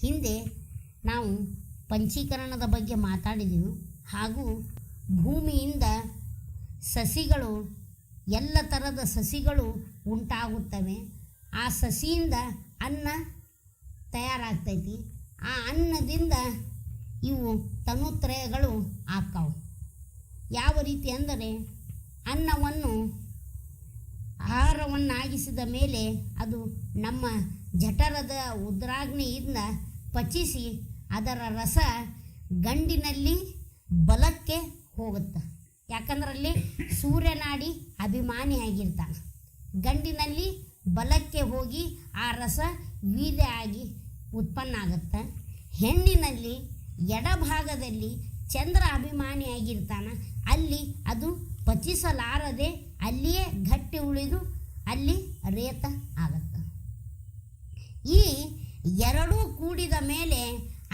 ಹಿಂದೆ ನಾವು ಪಂಚೀಕರಣದ ಬಗ್ಗೆ ಮಾತಾಡಿದೆವು. ಹಾಗೂ ಭೂಮಿಯಿಂದ ಸಸಿಗಳು, ಎಲ್ಲ ಥರದ ಸಸಿಗಳು ಉಂಟಾಗುತ್ತವೆ. ಆ ಸಸಿಯಿಂದ ಅನ್ನ ತಯಾರಾಗ್ತೈತಿ. ಆ ಅನ್ನದಿಂದ ಇವು ತನುತ್ರಯಗಳು ಆಗ್ತಾವೆ. ಯಾವ ರೀತಿ ಅಂದರೆ, ಅನ್ನವನ್ನು ಆಹಾರವನ್ನಾಗಿಸಿದ ಮೇಲೆ ಅದು ನಮ್ಮ ಜಠರದ ಉದ್ರಾಗ್ನಿಯಿಂದ ಪಚಿಸಿ ಅದರ ರಸ ಗಂಡಿನಲ್ಲಿ ಬಲಕ್ಕೆ ಹೋಗುತ್ತೆ. ಯಾಕಂದ್ರೆ ಅಲ್ಲಿ ಸೂರ್ಯನಾಡಿ ಅಭಿಮಾನಿಯಾಗಿರ್ತಾನೆ ಗಂಡಿನಲ್ಲಿ ಬಲಕ್ಕೆ ಹೋಗಿ ಆ ರಸ ವೀರ್ಯ ಆಗಿ ಉತ್ಪನ್ನ ಆಗುತ್ತೆ. ಹೆಣ್ಣಿನಲ್ಲಿ ಎಡಭಾಗದಲ್ಲಿ ಚಂದ್ರ ಅಭಿಮಾನಿಯಾಗಿರ್ತಾನೆ ಅಲ್ಲಿ ಅದು ಪಚಿಸಲಾರದೆ ಅಲ್ಲಿಯೇ ಗಟ್ಟಿ ಉಳಿದು ಅಲ್ಲಿ ರೇತ ಆಗುತ್ತೆ ಈ ಎರಡೂ ಕೂಡಿದ ಮೇಲೆ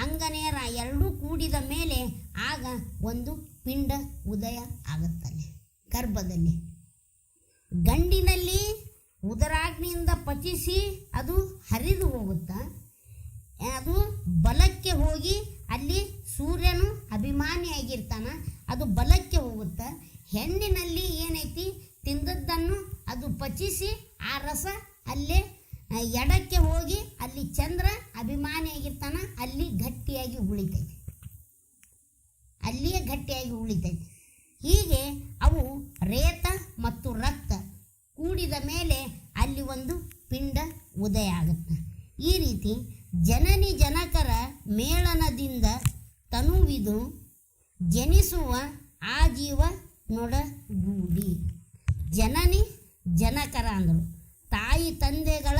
ಅಂಗನೇರ ಎರಡೂ ಕೂಡಿದ ಮೇಲೆ ಆಗ ಒಂದು ಪಿಂಡ ಉದಯ ಆಗುತ್ತಲ್ಲಿ ಗರ್ಭದಲ್ಲಿ ಗಂಡಿನಲ್ಲಿ ಉದರಾಗ್ನಿಯಿಂದ ಪಚಿಸಿ ಅದು ಹರಿದು ಹೋಗುತ್ತಾ, ಅದು ಬಲಕ್ಕೆ ಹೋಗಿ ಅಲ್ಲಿ ಸೂರ್ಯನು ಅಭಿಮಾನಿಯಾಗಿರ್ತಾನ, ಅದು ಬಲಕ್ಕೆ ಹೋಗುತ್ತಾ, ಹೆಣ್ಣಿನಲ್ಲಿ ಏನೈತಿ, ತಿಂದದ್ದನ್ನು ಅದು ಪಚಿಸಿ ಆ ರಸ ಅಲ್ಲೇ ಎಡಕ್ಕೆ ಹೋಗಿ ಅಲ್ಲಿ ಚಂದ್ರ ಅಭಿಮಾನಿಯಾಗಿರ್ತಾನ, ಅಲ್ಲಿ ಗಟ್ಟಿಯಾಗಿ ಉಳಿತೈತೆ. ಅಲ್ಲಿಯೇ ಗಟ್ಟಿಯಾಗಿ ಉಳಿತೈತೆ. ಹೀಗೆ ಅವು ರೇತ ಮತ್ತು ರಕ್ತ ಕೂಡಿದ ಮೇಲೆ ಅಲ್ಲಿ ಒಂದು ಪಿಂಡ ಉದಯ ಆಗುತ್ತೆ. ಈ ರೀತಿ ಜನನಿ ಜನಕರ ಮೇಳನದಿಂದ ತನುವಿದು ಜನಿಸುವ ಆ ಜೀವ ನೊಡಗೂಡಿ. ಜನನಿ ಜನಕರ ಅಂದರು ತಂದೆಗಳ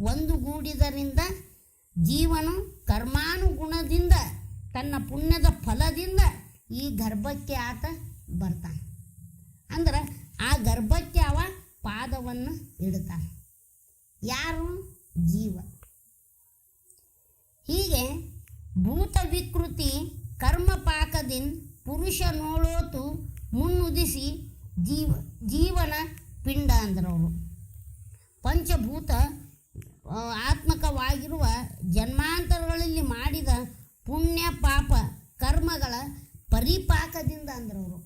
ಒಂದು ಗೂಡಿದರಿಂದ ಜೀವನು ಕರ್ಮಾನುಗುಣದಿಂದ ತನ್ನ ಪುಣ್ಯದ ಫಲದಿಂದ ಈ ಗರ್ಭಕ್ಕೆ ಆತ ಬರ್ತಾನೆ. ಅಂದ್ರೆ ಆ ಗರ್ಭಕ್ಕೆ ಅವ ಪಾದವನ್ನು ಇಡ್ತಾನೆ. ಯಾರು? ಜೀವ. ಹೀಗೆ ಭೂತ ವಿಕೃತಿ ಕರ್ಮಪಾಕದಿನ್ ಪುರುಷ ನೋಳೋತು ಮುನ್ನುದಿಸಿ ಜೀವ, ಜೀವನ ಪಿಂಡ ಅಂದ್ರವರು ಪಂಚಭೂತ ಆತ್ಮಕವಾಗಿರುವ ಜನ್ಮಾಂತರಗಳಲ್ಲಿ ಮಾಡಿದ ಪುಣ್ಯ, ಪಾಪ ಕರ್ಮಗಳ ಪರಿಪಾಕದಿಂದ ಅಂದ್ರವರು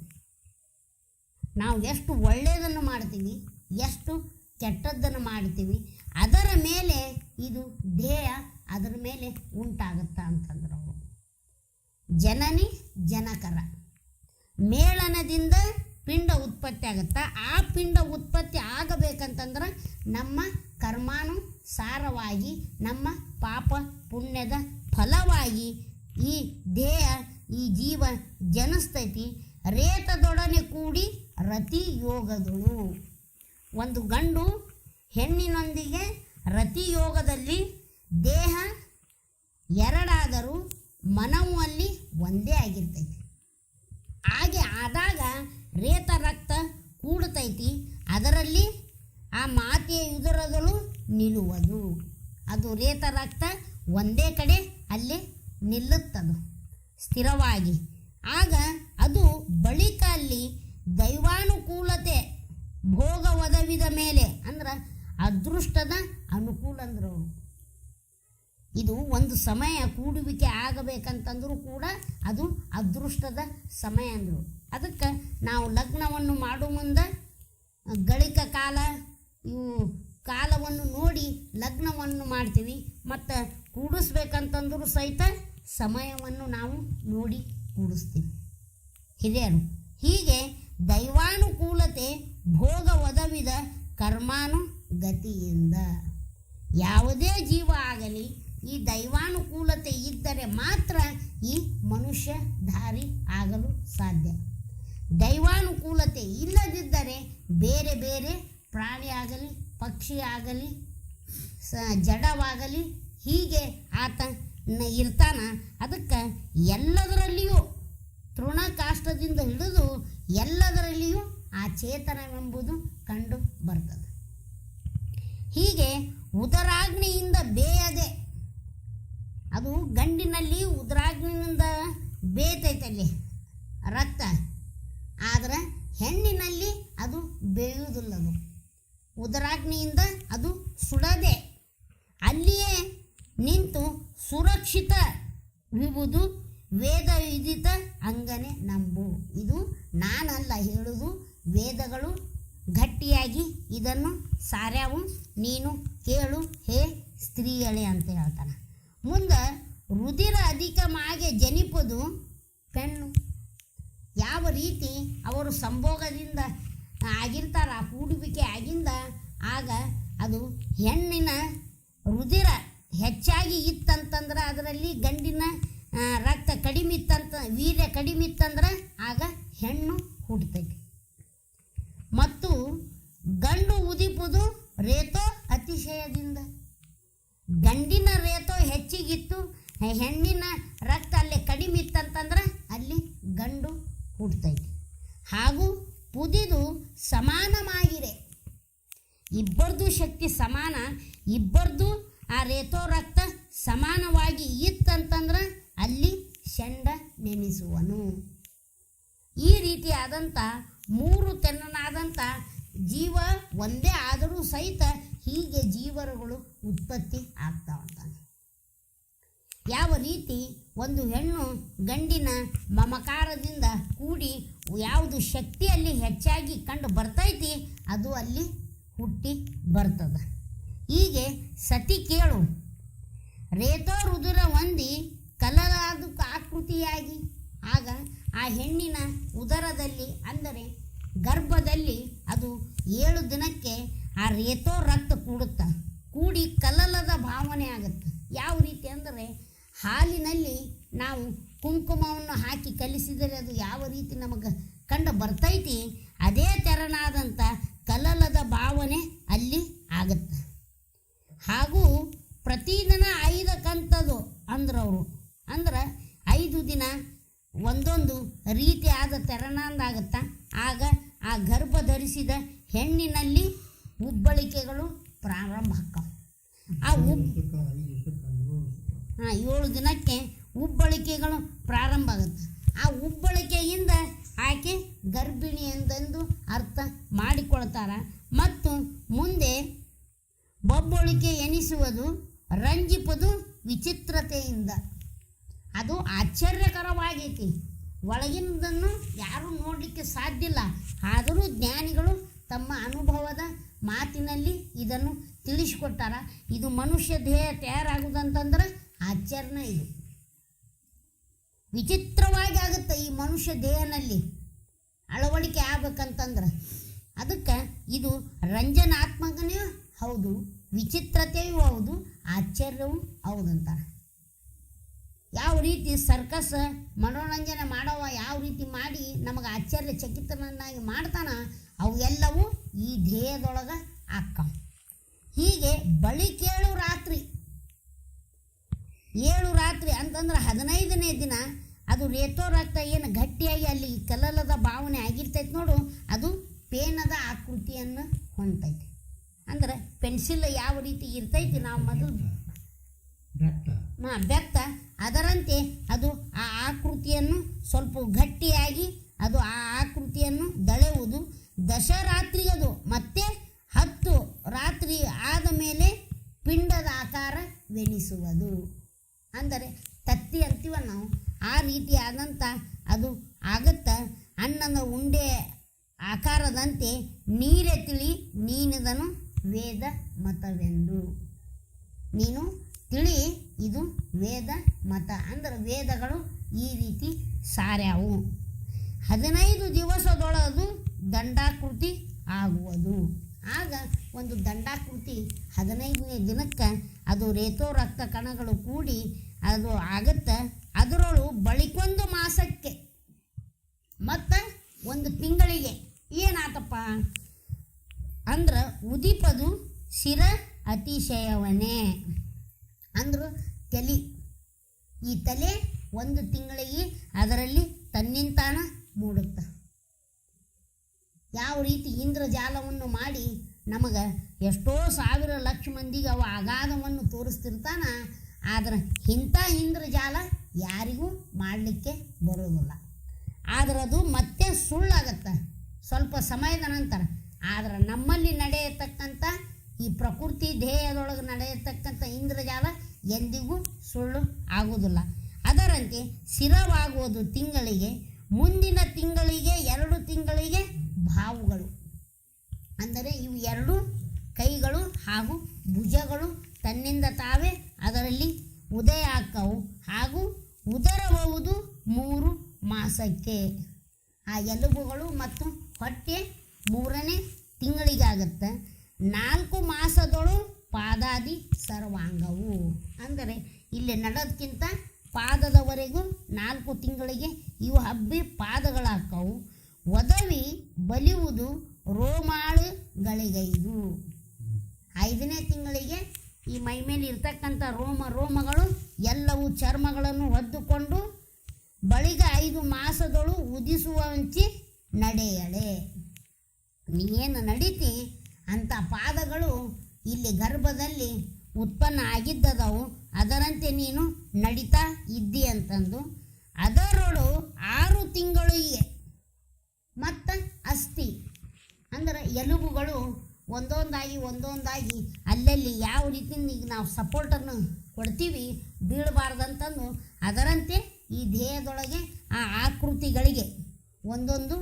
ನಾವು ಎಷ್ಟು ಒಳ್ಳೆಯದನ್ನು ಮಾಡ್ತೀವಿ, ಎಷ್ಟು ಕೆಟ್ಟದ್ದನ್ನು ಮಾಡ್ತೀವಿ, ಅದರ ಮೇಲೆ ಇದು ಧ್ಯೇಯ, ಅದರ ಮೇಲೆ ಉಂಟಾಗುತ್ತಾ ಅಂತಂದ್ರು ಅವರು. ಜನನಿ, ಜನಕರ. ಮೇಳನದಿಂದ ಪಿಂಡ ಉತ್ಪತ್ತಿ ಆಗುತ್ತಾ? ಆ ಪಿಂಡ ಉತ್ಪತ್ತಿ ಆಗಬೇಕಂತಂದ್ರೆ ನಮ್ಮ ಕರ್ಮಾನುಸಾರವಾಗಿ, ನಮ್ಮ ಪಾಪ ಪುಣ್ಯದ ಫಲವಾಗಿ ಈ ದೇಹ, ಈ ಜೀವ ಜನಿಸ್ತೈತಿ. ರೇತದೊಡನೆ ಕೂಡಿ ರತಿ ಯೋಗದಳು. ಒಂದು ಗಂಡು ಹೆಣ್ಣಿನೊಂದಿಗೆ ರತಿ ಯೋಗದಲ್ಲಿ ದೇಹ ಎರಡಾದರೂ ಮನವು ಅಲ್ಲಿ ಒಂದೇ ಆಗಿರ್ತೈತಿ. ರೇತ ರಕ್ತ ಕೂಡತೈತಿ. ಅದರಲ್ಲಿ ಆ ಮಾತೆಯ ಉದರದಳು ನಿಲ್ಲುವುದು. ಅದು ರೇತ ರಕ್ತ ಒಂದೇ ಕಡೆ ಅಲ್ಲಿ ನಿಲ್ಲುತ್ತದು, ಸ್ಥಿರವಾಗಿ. ಆಗ ಅದು ಬಳಿಕ ಅಲ್ಲಿ ದೈವಾನುಕೂಲತೆ, ಭೋಗ ಒದವಿದ ಮೇಲೆ, ಅಂದ್ರೆ ಅದೃಷ್ಟದ ಅನುಕೂಲ ಅಂದರು. ಇದು ಒಂದು ಸಮಯ ಕೂಡುವಿಕೆ ಆಗಬೇಕಂತಂದರೂ ಕೂಡ ಅದು ಅದೃಷ್ಟದ ಸಮಯ ಅಂದರು. ಅದಕ್ಕೆ ನಾವು ಲಗ್ನವನ್ನು ಮಾಡೋ ಮುಂದೆ ಗಳಿಕ ಕಾಲ ಇವು ಕಾಲವನ್ನು ನೋಡಿ ಲಗ್ನವನ್ನು ಮಾಡ್ತೀವಿ. ಮತ್ತು ಕೂಡಿಸ್ಬೇಕಂತಂದ್ರೂ ಸಹಿತ ಸಮಯವನ್ನು ನಾವು ನೋಡಿ ಕೂಡಿಸ್ತೀವಿ. ಹಿರಿಯರು, ಹೀಗೆ ದೈವಾನುಕೂಲತೆ, ಭೋಗ ಒದವಿದ ಕರ್ಮಾನುಗತಿಯಿಂದ ಯಾವುದೇ ಜೀವ ಆಗಲಿ, ಈ ದೈವಾನುಕೂಲತೆ ಇದ್ದರೆ ಮಾತ್ರ ಈ ಮನುಷ್ಯ ದಾರಿ ಆಗಲು ಸಾಧ್ಯ. ದೈವಾನುಕೂಲತೆ ಇಲ್ಲದಿದ್ದರೆ ಬೇರೆ ಬೇರೆ ಪ್ರಾಣಿ ಆಗಲಿ ಪಕ್ಷಿ ಆಗಲಿ ಸ ಜಡವಾಗಲಿ ಹೀಗೆ ಆತ ಇರ್ತಾನ. ಅದಕ್ಕೆ ಎಲ್ಲದರಲ್ಲಿಯೂ ತೃಣಕಾಷ್ಟದಿಂದ ಹಿಡಿದು ಎಲ್ಲದರಲ್ಲಿಯೂ ಆ ಚೇತನವೆಂಬುದು ಕಂಡು ಬರ್ತದೆ. ಹೀಗೆ ಉದರಾಗ್ನಿಯಿಂದ ಬೇಯದೆ, ಅದು ಗಂಡಿನಲ್ಲಿ ಉದರಾಗ್ನಿಯಿಂದ ಬೇಯತೈತಲ್ಲಿ ರಕ್ತ. ಆದರೆ ಹೆಣ್ಣಿನಲ್ಲಿ ಅದು ಬೇಯುವುದಿಲ್ಲ ಅದು ಉದರಾಗ್ನಿಯಿಂದ ಅದು ಸುಡದೆ ಅಲ್ಲಿಯೇ ನಿಂತು ಸುರಕ್ಷಿತ ವಿಭುದು ವೇದ ವಿಧಿತ ಅಂಗನೆ ನಂಬು. ಇದು ನಾನಲ್ಲ ಹೇಳುವುದು ವೇದಗಳು ಗಟ್ಟಿಯಾಗಿ ಇದನ್ನು ಸಾರ್ಯಾವು ನೀನು ಕೇಳು, ಹೇ ಸ್ತ್ರೀಯಳೆ ಅಂತ ಹೇಳ್ತಾನೆ. ಮುಂದೆ ರುದಿರ ಅಧಿಕ ಮಾಗೆ ಜನಿಪದು ಪೆಣ್ಣು. ಯಾವ ರೀತಿ ಅವರು ಸಂಭೋಗದಿಂದ ಆಗಿರ್ತಾರ ಕೂಡುವಿಕೆ ಆಗಿಂದ, ಆಗ ಅದು ಹೆಣ್ಣಿನ ರುದಿರ ಹೆಚ್ಚಾಗಿ ಇತ್ತಂತಂದ್ರೆ ಅದರಲ್ಲಿ ಗಂಡಿನ ರಕ್ತ ಕಡಿಮೆ ಇತ್ತಂತ, ವೀರ್ಯ ಕಡಿಮೆ ಇತ್ತಂದ್ರೆ ಆಗ ಹೆಣ್ಣು ಹುಡ್ತೈತಿ. ಮತ್ತು ಗಂಡು ಉದಿಪುದು ರೇತೋ ಅತಿಶಯದಿಂದ. ಗಂಡಿನ ರೇತೋ ಹೆಚ್ಚಿಗಿತ್ತು, ಹೆಣ್ಣಿನ ರಕ್ತ ಅಲ್ಲಿ ಕಡಿಮೆ ಇತ್ತಂತಂದ್ರೆ ಅಲ್ಲಿ ಗಂಡು ಹುಡ್ತೈತಿ ಹಾಗೂ ಪುದಿದು ಸಮಾನವಾಗಿದೆ ಇಬ್ಬರದು ಶಕ್ತಿ ಸಮಾನ, ಇಬ್ಬರದು ಆ ರೇತೋ ರಕ್ತ ಸಮಾನವಾಗಿ ಇತ್ತಂತಂದ್ರೆ ಅಲ್ಲಿ ಶಂಡ ನೆನೆಸುವನು. ಈ ರೀತಿಯಾದಂಥ ಮೂರು ತೆನ್ನನಾದಂಥ ಜೀವ ಒಂದೇ ಆದರೂ ಸಹಿತ ಹೀಗೆ ಜೀವರುಗಳು ಉತ್ಪತ್ತಿ ಆಗ್ತಾವಂತಾನೆ ಯಾವ ರೀತಿ ಒಂದು ಹೆಣ್ಣು ಗಂಡಿನ ಮಮಕಾರದಿಂದ ಕೂಡಿ ಯಾವುದು ಶಕ್ತಿಯಲ್ಲಿ ಹೆಚ್ಚಾಗಿ ಕಂಡು ಬರ್ತೈತಿ, ಅದು ಅಲ್ಲಿ ಹುಟ್ಟಿ ಬರ್ತದ. ಹೀಗೆ ಸತಿ ಕೇಳು. ರೇತೋ ರುದುರ ಹೊಂದಿ ಕಲರಾದ ಆಕೃತಿಯಾಗಿ, ಆಗ ಆ ಹೆಣ್ಣಿನ ಉದರದಲ್ಲಿ ಅಂದರೆ ಗರ್ಭದಲ್ಲಿ ಅದು ಏಳು ದಿನಕ್ಕೆ ಆ ರೇತೋ ರಕ್ತ ಕೂಡುತ್ತ, ಕೂಡಿ ಕಲಲದ ಭಾವನೆ ಆಗುತ್ತೆ. ಯಾವ ರೀತಿ ಅಂದರೆ ಹಾಲಿನಲ್ಲಿ ನಾವು ಕುಂಕುಮವನ್ನು ಹಾಕಿ ಕಲಿಸಿದರೆ ಅದು ಯಾವ ರೀತಿ ನಮಗೆ ಕಂಡು ಬರ್ತೈತಿ, ಅದೇ ತೆರನಾದಂಥ ಕಲಲದ ಭಾವನೆ ಅಲ್ಲಿ ಆಗುತ್ತೆ. ಹಾಗೂ ಪ್ರತಿದಿನ ಐದು ಕಂತದು ಅಂದ್ರವರು. ಅಂದ್ರೆ ಐದು ದಿನ ಒಂದೊಂದು ರೀತಿಯಾದ ತೆರನಾಂದಾಗತ್ತ. ಆಗ ಆ ಗರ್ಭ ಧರಿಸಿದ ಹೆಣ್ಣಿನಲ್ಲಿ ಉಬ್ಬಳಿಕೆಗಳು ಪ್ರಾರಂಭ ಆಕ್ಕವು ಆ ಏಳು ದಿನಕ್ಕೆ ಉಬ್ಬಳಿಕೆಗಳು ಪ್ರಾರಂಭ ಆಗುತ್ತೆ. ಆ ಉಬ್ಬಳಿಕೆಯಿಂದ ಆಕೆ ಗರ್ಭಿಣಿ ಎಂದೆಂದು ಅರ್ಥ ಮಾಡಿಕೊಳ್ತಾರೆ. ಮತ್ತು ಮುಂದೆ ಬೊಬ್ಬಳಿಕೆ ಎನಿಸುವುದು ರಂಜಿಪದು ವಿಚಿತ್ರತೆಯಿಂದ. ಅದು ಆಶ್ಚರ್ಯಕರವಾಗೈತಿ. ಒಳಗಿನದನ್ನು ಯಾರೂ ನೋಡಲಿಕ್ಕೆ ಸಾಧ್ಯ ಇಲ್ಲ. ಆದರೂ ಜ್ಞಾನಿಗಳು ತಮ್ಮ ಅನುಭವದ ಮಾತಿನಲ್ಲಿ ಇದನ್ನು ತಿಳಿಸಿಕೊಟ್ಟಾರ. ಇದು ಮನುಷ್ಯ ದೇಹ ತಯಾರಾಗುವುದಂತಂದ್ರೆ ಆಶ್ಚರ್ಯ ಇದು. ವಿಚಿತ್ರವಾಗಿ ಆಗುತ್ತೆ ಈ ಮನುಷ್ಯ ದೇಹನಲ್ಲಿ ಅಳವಡಿಕೆ ಆಗ್ಬೇಕಂತಂದ್ರೆ. ಅದಕ್ಕೆ ಇದು ರಂಜನಾತ್ಮಕನೇ ಹೌದು, ವಿಚಿತ್ರತೆಯೂ ಹೌದು, ಆಶ್ಚರ್ಯವೂ ಹೌದಂತಾರೆ ಯಾವ ರೀತಿ ಸರ್ಕಸ್ ಮನೋರಂಜನೆ ಮಾಡೋವ, ಯಾವ ರೀತಿ ಮಾಡಿ ನಮಗೆ ಆಶ್ಚರ್ಯ ಚಕಿತನನ್ನಾಗಿ ಮಾಡ್ತಾನ ಅವು ಎಲ್ಲವೂ ಈ ಧ್ಯೇಯದೊಳಗೆ ಆಕ್ಕ ಹೀಗೆ ಬಳಿ ಕೇಳು ರಾತ್ರಿ ಏಳು ರಾತ್ರಿ ಅಂತಂದ್ರೆ ಹದಿನೈದನೇ ದಿನ ಅದು ರೇತೋ ರಕ್ತ ಏನು ಗಟ್ಟಿಯಾಗಿ ಅಲ್ಲಿ ಕಲಲದ ಭಾವನೆ ಆಗಿರ್ತೈತೆ ನೋಡು ಅದು ಪೇನದ ಆಕೃತಿಯನ್ನು ಹೊಂದೈತಿ ಅಂದ್ರೆ ಪೆನ್ಸಿಲ್ ಯಾವ ರೀತಿ ಇರ್ತೈತಿ ನಾವು ಮೊದಲು ಹಾಂ ಬೆತ್ತ ಅದರಂತೆ ಅದು ಆ ಆಕೃತಿಯನ್ನು ಸ್ವಲ್ಪ ಗಟ್ಟಿಯಾಗಿ ಅದು ಆ ಆಕೃತಿಯನ್ನು ದಳೆಯುವುದು. ದಶರಾತ್ರಿಗದು ಮತ್ತೆ ಹತ್ತು ರಾತ್ರಿ ಆದ ಮೇಲೆ ಪಿಂಡದ ಆಕಾರವೆನಿಸುವುದು ಅಂದರೆ ತತ್ತಿ ಅಂತೀವ ನಾವು, ಆ ರೀತಿಯಾದಂಥ ಅದು ಆಗತ್ತ. ಅನ್ನದ ಉಂಡೆ ಆಕಾರದಂತೆ ನೀರೆ ತಿಳಿ ನೀನದನು ವೇದ ಮತವೆಂದು. ನೀನು ತಿಳಿ ಇದು ವೇದ ಮತ. ಅಂದ್ರೆ ವೇದಗಳು ಈ ರೀತಿ ಸಾರ್ಯಾವು. ಹದಿನೈದು ದಿವಸದೊಳದು ದಂಡಾಕೃತಿ ಆಗುವುದು. ಆಗ ಒಂದು ದಂಡಾಕೃತಿ ಹದಿನೈದನೇ ದಿನಕ್ಕೆ ಅದು ರೇತೋ ರಕ್ತ ಕಣಗಳು ಕೂಡಿ ಅದು ಆಗತ್ತೆ. ಅದರೊಳು ಬಳಿಕೊಂದು ಮಾಸಕ್ಕೆ, ಮತ್ತು ಒಂದು ತಿಂಗಳಿಗೆ. ಏನಾತಪ್ಪ? ಅಂದ್ರೆ ಉದಿಪದು ಶಿರ ಅತಿಶಯವನೇ. ಅಂದರು ತಲೆ, ಈ ತಲೆ ಒಂದು ತಿಂಗಳಿಗೆ ಅದರಲ್ಲಿ ತನ್ನಿಂತಾನ ಮೂಡುತ್ತೆ. ಯಾವ ರೀತಿ ಇಂದ್ರಜಾಲವನ್ನು ಮಾಡಿ ನಮಗೆ ಎಷ್ಟೋ ಸಾವಿರ ಲಕ್ಷ ಮಂದಿಗೆ ಅವ ಅಗಾಧವನ್ನು ತೋರಿಸ್ತಿರ್ತಾನ, ಆದ್ರೆ ಇಂಥ ಇಂದ್ರಜಾಲ ಯಾರಿಗೂ ಮಾಡಲಿಕ್ಕೆ ಬರೋದಿಲ್ಲ ಆದ್ರೆ ಅದು ಮತ್ತೆ ಸುಳ್ಳಾಗತ್ತೆ. ಸ್ವಲ್ಪ ಸಮಯದ ನಂತರ, ಆದ್ರೆ ನಮ್ಮಲ್ಲಿ ನಡೆಯತಕ್ಕಂಥ ಈ ಪ್ರಕೃತಿ ಧ್ಯೇಯದೊಳಗೆ ನಡೆಯತಕ್ಕಂಥ ಇಂದ್ರಜಾಲ ಎಂದಿಗೂ ಸುಳ್ಳು ಆಗುವುದಿಲ್ಲ. ಅದರಂತೆ ಸ್ಥಿರವಾಗುವುದು ತಿಂಗಳಿಗೆ, ಮುಂದಿನ ತಿಂಗಳಿಗೆ, ಎರಡು ತಿಂಗಳಿಗೆ ಭಾವುಗಳು ಅಂದರೆ ಇವು ಎರಡು ಕೈಗಳು ಹಾಗೂ ಭುಜಗಳು ತನ್ನಿಂದ ತಾವೇ ಅದರಲ್ಲಿ ಉದಯ ಆಕ್ಕವು ಹಾಗೂ ಉದರಬಹುದು ಮೂರು ಮಾಸಕ್ಕೆ. ಆ ಎಲುಬುಗಳು ಮತ್ತು ಹೊಟ್ಟೆ ಮೂರನೇ ತಿಂಗಳಿಗಾಗತ್ತೆ. ನಾಲ್ಕು ಮಾಸದೊಳು ಪಾದಾದಿ ಸರ್ವಾಂಗವು. ಅಂದರೆ ಇಲ್ಲಿ ನಡೋದಕ್ಕಿಂತ ಪಾದದವರೆಗೂ ನಾಲ್ಕು ತಿಂಗಳಿಗೆ ಇವು ಹಬ್ಬಿ ಪಾದಗಳಾಕ್ಕವು ಒದವಿ ಬಲಿಯುವುದು ರೋಮಾಳುಗಳಿಗೈದು. ಐದನೇ ತಿಂಗಳಿಗೆ ಈ ಮೈ ಮೇಲೆ ಇರ್ತಕ್ಕಂಥ ರೋಮ ರೋಮಗಳು ಎಲ್ಲವೂ ಚರ್ಮಗಳನ್ನು ಹೊದ್ದುಕೊಂಡು ಬಳಿಗ ಐದು ಮಾಸದಳು ಉದಿಸುವಂಚಿ ನಡೆಯಳೆ. ನೀನು ನಡೀತಿ? ಅಂಥ ಪಾದಗಳು ಇಲ್ಲಿ ಗರ್ಭದಲ್ಲಿ ಉತ್ಪನ್ನ ಆಗಿದ್ದದವು, ಅದರಂತೆ ನೀನು ನಡೀತಾ ಇದ್ದಿ ಅಂತಂದು ಅದರೊಳು ಆರು ತಿಂಗಳಿಗೆ ಮತ್ತು ಅಸ್ಥಿ. ಅಂದ್ರೆ ಎಲುಬುಗಳು ಒಂದೊಂದಾಗಿ ಒಂದೊಂದಾಗಿ ಅಲ್ಲಲ್ಲಿ ಯಾವ ರೀತಿ ಈಗ ನಾವು ಸಪೋರ್ಟನ್ನು ಕೊಡ್ತೀವಿ ಬೀಳಬಾರ್ದಂತಂದು ಅದರಂತೆ ಈ ದೇಹದೊಳಗೆ ಆ ಆಕೃತಿಗಳಿಗೆ ಒಂದೊಂದು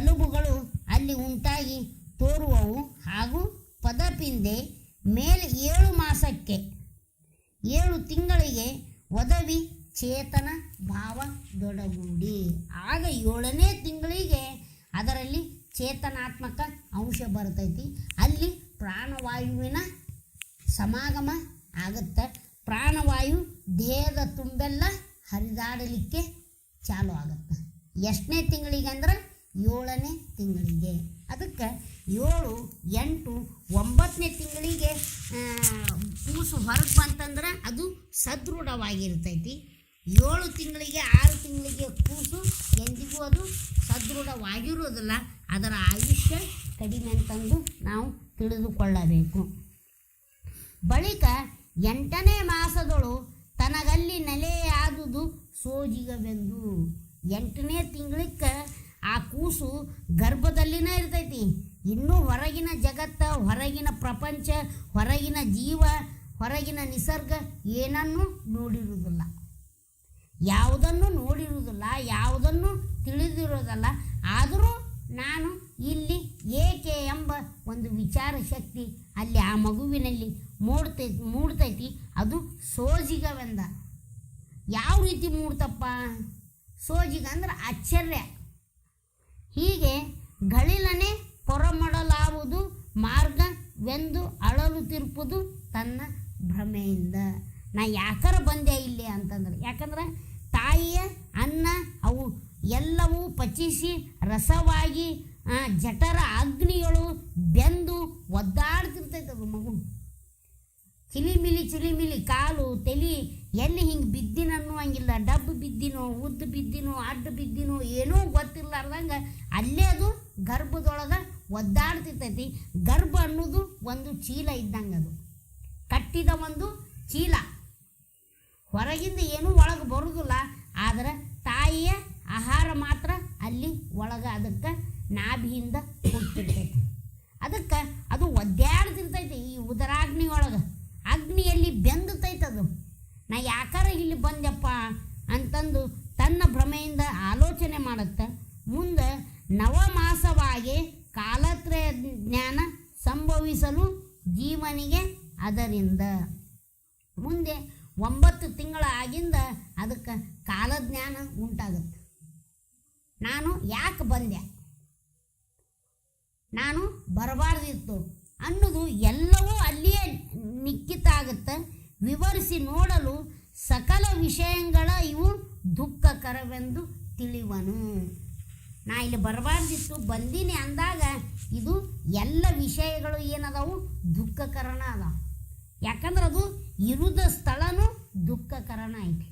ಎಲುಬುಗಳು ಅಲ್ಲಿ ಉಂಟಾಗಿ ತೋರುವವು. ಹಾಗೂ ಪದಪಿಂದೆ ಮೇಲೆ ಏಳು ಮಾಸಕ್ಕೆ, ಏಳು ತಿಂಗಳಿಗೆ ಒದವಿ ಚೇತನ ಭಾವ ದೊಡಗೂಡಿ. ಆಗ ಏಳನೇ ತಿಂಗಳಿಗೆ ಅದರಲ್ಲಿ ಚೇತನಾತ್ಮಕ ಅಂಶ ಬರ್ತೈತಿ. ಅಲ್ಲಿ ಪ್ರಾಣವಾಯುವಿನ ಸಮಾಗಮ ಆಗುತ್ತೆ. ಪ್ರಾಣವಾಯು ದೇಹದ ತುಂಬೆಲ್ಲ ಹರಿದಾಡಲಿಕ್ಕೆ ಚಾಲು ಆಗುತ್ತೆ. ಎಷ್ಟನೇ ತಿಂಗಳಿಗೆ ಅಂದ್ರೆ ಏಳನೇ ತಿಂಗಳಿಗೆ. ಅದಕ್ಕೆ ಏಳು, ಎಂಟು, ಒಂಬತ್ತನೇ ತಿಂಗಳಿಗೆ ಕೂಸು ಹೊರಗೆ ಬಂತಂದ್ರೆ ಅದು ಸದೃಢವಾಗಿರ್ತೈತಿ. ಏಳು ತಿಂಗಳಿಗೆ, ಆರು ತಿಂಗಳಿಗೆ ಕೂಸು, ಎಂದಿಗೂ ಅದು ಸದೃಢವಾಗಿರುವುದಿಲ್ಲ. ಅದರ ಆಯುಷ್ಯ ಕಡಿಮೆ ಅಂತಂದು ನಾವು ತಿಳಿದುಕೊಳ್ಳಬೇಕು. ಬಳಿಕ ಎಂಟನೇ ಮಾಸದಳು ತನಗಲ್ಲಿ ನೆಲೆಯಾದುದು ಸೋಜಿಗವೆಂದು. ಎಂಟನೇ ತಿಂಗಳಿಗೆ ಆ ಕೂಸು ಗರ್ಭದಲ್ಲಿನೇ ಇರ್ತೈತಿ. ಇನ್ನೂ ಹೊರಗಿನ ಜಗತ್ತ, ಹೊರಗಿನ ಪ್ರಪಂಚ, ಹೊರಗಿನ ಜೀವ, ಹೊರಗಿನ ನಿಸರ್ಗ ಏನನ್ನೂ ನೋಡಿರುವುದಿಲ್ಲ. ಯಾವುದನ್ನು ನೋಡಿರುವುದಿಲ್ಲ, ಯಾವುದನ್ನು ತಿಳಿದಿರೋದಲ್ಲ ಆದರೂ ನಾನು ಇಲ್ಲಿ ಏಕೆ ಎಂಬ ಒಂದು ವಿಚಾರ ಶಕ್ತಿ ಅಲ್ಲಿ ಆ ಮಗುವಿನಲ್ಲಿ ಮೂಡ್ತೈತಿ ಮೂಡ್ತೈತಿ. ಅದು ಸೋಜಿಗವೆಂದ. ಯಾವ ರೀತಿ ಮೂಡ್ತಪ್ಪ? ಸೋಜಿಗ ಅಂದ್ರೆ ಆಶ್ಚರ್ಯ. ಹೀಗೆ ಗಳಿಲನೆ ಪೊರಮಡಲಾವುದು ಮಾರ್ಗವೆಂದು ಅಳಲು ತಿರುಪುದು ತನ್ನ ಭ್ರಮೆಯಿಂದ. ನಾ ಯಾಕರ ಬಂದೆ ಇಲ್ಲಿ ಅಂತಂದ್ರೆ, ಯಾಕಂದ್ರೆ ತಾಯಿಯ ಅನ್ನ, ಅವು ಎಲ್ಲವೂ ಪಚಿಸಿ ರಸವಾಗಿ ಜಠರ ಅಗ್ನಿಗಳು ಬೆಂದು ಒದ್ದಾಡ್ತಿರ್ತೈತೆ ಅದು ಮಗು. ಚಿಲಿಮಿಲಿ ಚಿಲಿಮಿಲಿ ಕಾಲು, ತಲಿ ಎಲ್ಲಿ ಹಿಂಗೆ ಬಿದ್ದಿನ ಅನ್ನುವಂಗಿಲ್ಲ. ಡಬ್ಬು ಬಿದ್ದಿನೋ, ಉದ್ದು ಬಿದ್ದಿನೋ, ಅಡ್ಡ ಬಿದ್ದಿನೋ, ಏನೂ ಗೊತ್ತಿರ್ಲಾರ್ದಂಗೆ ಅಲ್ಲೇ ಅದು ಗರ್ಭದೊಳಗೆ ಒದ್ದಾಡ್ತಿರ್ತೈತಿ. ಗರ್ಭ ಅನ್ನೋದು ಒಂದು ಚೀಲ ಇದ್ದಂಗೆ ಅದು. ಕಟ್ಟಿದ ಒಂದು ಚೀಲ. ಹೊರಗಿಂದ ಏನೂ ಒಳಗೆ ಬರುವುದಿಲ್ಲ ಆದರೆ ತಾಯಿಯ ಆಹಾರ ಮಾತ್ರ ಅಲ್ಲಿ ಒಳಗೆ ಅದಕ್ಕೆ ನಾಭಿಯಿಂದ ಹುಟ್ಟಿರ್ತೈತಿ ಅದಕ್ಕೆ ಅದು ಒದ್ದಾಡ್ತಿರ್ತೈತಿ ಈ ಉದರಾಗ್ನಿ ಒಳಗೆ ಅಗ್ನಿಯಲ್ಲಿ ಬೆಂದತೈತೆ ಅದು ನಾ ಯಾಕಾರ ಇಲ್ಲಿ ಬಂದೆಪ್ಪ ಅಂತಂದು ತನ್ನ ಭ್ರಮೆಯಿಂದ ಆಲೋಚನೆ ಮಾಡುತ್ತೆ ಮುಂದೆ ನವಮಾಸವಾಗಿ ಕಾಲತ್ರಯ ಜ್ಞಾನ ಸಂಭವಿಸಲು ಜೀವನಿಗೆ ಅದರಿಂದ ಮುಂದೆ ಒಂಬತ್ತು ತಿಂಗಳ ಆಗಿಂದ ಅದಕ್ಕೆ ಕಾಲಜ್ಞಾನ ಉಂಟಾಗುತ್ತೆ ನಾನು ಯಾಕೆ ಬಂದೆ ನಾನು ಬರಬಾರ್ದಿತ್ತು. ಅನ್ನೋದು ಎಲ್ಲವೂ ಅಲ್ಲಿಯೇ ನಿಕ್ಕಿತಾಗುತ್ತೆ ವಿವರಿಸಿ ನೋಡಲು ಸಕಲ ವಿಷಯಗಳ ಇವು ದುಃಖಕರವೆಂದು ತಿಳಿವನು. ನಾ ಇಲ್ಲಿ ಬರಬಾರ್ದಿತ್ತು, ಬಂದೀನಿ ಅಂದಾಗ ಇದು ಎಲ್ಲ ವಿಷಯಗಳು ಏನದಾವು? ದುಃಖಕರಣ ಅದಾವ ಯಾಕಂದ್ರೆ ಅದು ಇರುದ ಸ್ಥಳನೂ ದುಃಖಕರಣ ಐತಿ.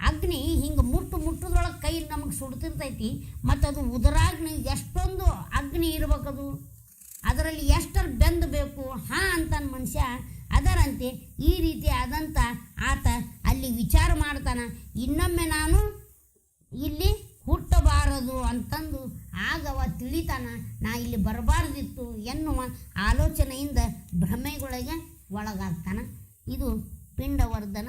ಅಗ್ನಿ ಹಿಂಗೆ ಮುಟ್ಟು ಮುಟ್ಟದ್ರೊಳಗೆ ಸುಡ್ತಿರ್ತೈತಿ, ಮತ್ತು ಅದು ಉದರಾಗ್ನಿ ಎಷ್ಟೊಂದು ಅಗ್ನಿ ಇರ್ಬೇಕದು. ಅದರಲ್ಲಿ ಎಷ್ಟರ ಬೆಂದು ಬೇಕು, ಹಾಂ ಅಂತ ಮನುಷ್ಯ ಅದರಂತೆ ಈ ರೀತಿ ಆದಂಥ ಆತ ಅಲ್ಲಿ ವಿಚಾರ ಮಾಡ್ತಾನೆ. ಇನ್ನೊಮ್ಮೆ ನಾನು ಇಲ್ಲಿ ಹುಟ್ಟಬಾರದು ಅಂತಂದು ಆಗವ ತಿಳಿತಾನ. ನಾ ಇಲ್ಲಿ ಬರಬಾರ್ದಿತ್ತು ಎನ್ನುವ ಆಲೋಚನೆಯಿಂದ ಭ್ರಮೆಗಳಿಗೆ ಒಳಗಾಗ್ತಾನೆ. ಇದು ಪಿಂಡವರ್ಧನ